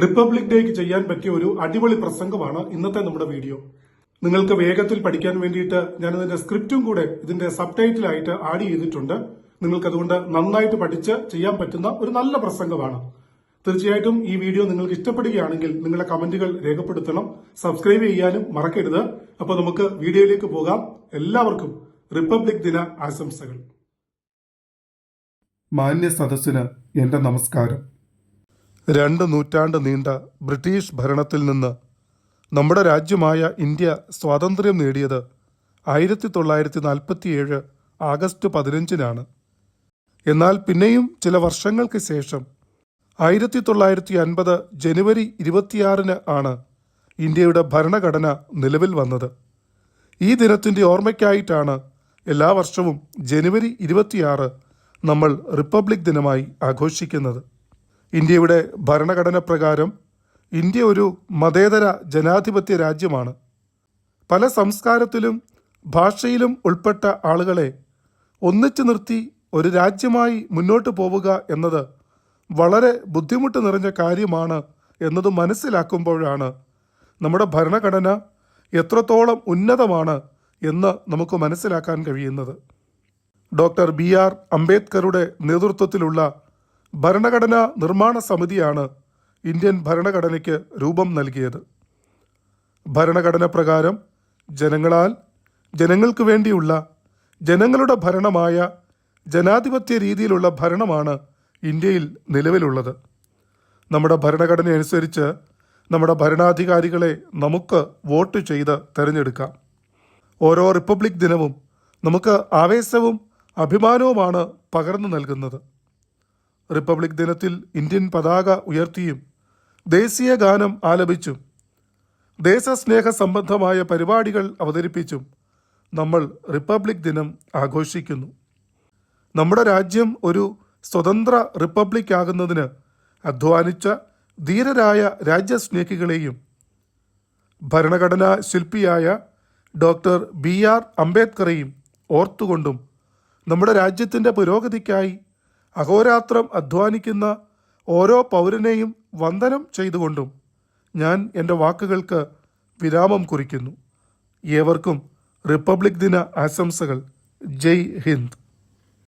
Republic ഡേക്ക് ചെയ്യാൻ പറ്റിയ ഒരു അടിപൊളി പ്രസംഗമാണ് ഇന്നത്തെ നമ്മുടെ വീഡിയോ. നിങ്ങൾക്ക് വേഗത്തിൽ പഠിക്കാൻ വേണ്ടിയിട്ട് ഞാൻ ഇതിന്റെ സ്ക്രിപ്റ്റും കൂടെ ഇതിന്റെ സബ് ടൈറ്റിലായിട്ട് ആഡ് ചെയ്തിട്ടുണ്ട്. നിങ്ങൾക്ക് അതുകൊണ്ട് നന്നായിട്ട് പഠിച്ച് ചെയ്യാൻ പറ്റുന്ന ഒരു നല്ല പ്രസംഗമാണ്. തീർച്ചയായിട്ടും ഈ വീഡിയോ നിങ്ങൾക്ക് ഇഷ്ടപ്പെടുകയാണെങ്കിൽ നിങ്ങളുടെ കമന്റുകൾ രേഖപ്പെടുത്തണം. സബ്സ്ക്രൈബ് ചെയ്യാനും മറക്കരുത്. അപ്പോൾ നമുക്ക് വീഡിയോയിലേക്ക് പോകാം. എല്ലാവർക്കും റിപ്പബ്ലിക് ദിന ആശംസകൾ. മാന്യ സദസ്സിന് എന്റെ നമസ്കാരം. രണ്ട് നൂറ്റാണ്ട് നീണ്ട ബ്രിട്ടീഷ് ഭരണത്തിൽ നിന്ന് നമ്മുടെ രാജ്യമായ ഇന്ത്യ സ്വാതന്ത്ര്യം നേടിയത് ആയിരത്തി തൊള്ളായിരത്തി നാൽപ്പത്തിയേഴ് ആഗസ്റ്റ് പതിനഞ്ചിനാണ്. എന്നാൽ പിന്നെയും ചില വർഷങ്ങൾക്ക് ശേഷം ആയിരത്തി തൊള്ളായിരത്തി അൻപത് ജനുവരി ഇരുപത്തിയാറിന് ആണ് ഇന്ത്യയുടെ ഭരണഘടന നിലവിൽ വന്നത്. ഈ ദിനത്തിന്റെ ഓർമ്മയ്ക്കായിട്ടാണ് എല്ലാ വർഷവും ജനുവരി ഇരുപത്തിയാറ് നമ്മൾ റിപ്പബ്ലിക് ദിനമായി ആഘോഷിക്കുന്നത്. ഇന്ത്യയുടെ ഭരണഘടന പ്രകാരം ഇന്ത്യ ഒരു മതേതര ജനാധിപത്യ രാജ്യമാണ്. പല സംസ്കാരത്തിലും ഭാഷയിലും ഉൾപ്പെട്ട ആളുകളെ ഒന്നിച്ചു നിർത്തി ഒരു രാജ്യമായി മുന്നോട്ട് പോവുക എന്നത് വളരെ ബുദ്ധിമുട്ട് നിറഞ്ഞ കാര്യമാണ് എന്നത് മനസ്സിലാക്കുമ്പോഴാണ് നമ്മുടെ ഭരണഘടന എത്രത്തോളം ഉന്നതമാണ് എന്ന് നമുക്ക് മനസ്സിലാക്കാൻ കഴിയുന്നത്. ഡോക്ടർ ബി ആർ അംബേദ്കറുടെ നേതൃത്വത്തിലുള്ള ഭരണഘടനാ നിർമ്മാണ സമിതിയാണ് ഇന്ത്യൻ ഭരണഘടനയ്ക്ക് രൂപം നൽകിയത്. ഭരണഘടന പ്രകാരം ജനങ്ങളാൽ ജനങ്ങൾക്ക് വേണ്ടിയുള്ള ജനങ്ങളുടെ ഭരണമായ ജനാധിപത്യ രീതിയിലുള്ള ഭരണമാണ് ഇന്ത്യയിൽ നിലവിലുള്ളത്. നമ്മുടെ ഭരണഘടന അനുസരിച്ച് നമ്മുടെ ഭരണാധികാരികളെ നമുക്ക് വോട്ട് ചെയ്ത് തിരഞ്ഞെടുക്കാം. ഓരോ റിപ്പബ്ലിക് ദിനവും നമുക്ക് ആവേശവും അഭിമാനവുമാണ് പകർന്നു നൽകുന്നത്. റിപ്പബ്ലിക് ദിനത്തിൽ ഇന്ത്യൻ പതാക ഉയർത്തിയും ദേശീയ ഗാനം ആലപിച്ചും ദേശസ്നേഹ സംബന്ധമായ പരിപാടികൾ അവതരിപ്പിച്ചും നമ്മൾ റിപ്പബ്ലിക് ദിനം ആഘോഷിക്കുന്നു. നമ്മുടെ രാജ്യം ഒരു സ്വതന്ത്ര റിപ്പബ്ലിക് ആകുന്നതിന് അധ്വാനിച്ച ധീരരായ രാജ്യസ്നേഹികളെയും ഭരണഘടനാ ശില്പിയായ ഡോക്ടർ ബി ആർ അംബേദ്കറെയും ഓർത്തുകൊണ്ടും നമ്മുടെ രാജ്യത്തിന്റെ പുരോഗതിക്കായി അഹോരാത്രം അധ്വാനിക്കുന്ന ഓരോ പൗരനെയും വന്ദനം ചെയ്തുകൊണ്ടും ഞാൻ എന്റെ വാക്കുകൾക്ക് വിരാമം കുറിക്കുന്നു. ഏവർക്കും റിപ്പബ്ലിക് ദിന ആശംസകൾ. ജയ് ഹിന്ദ്.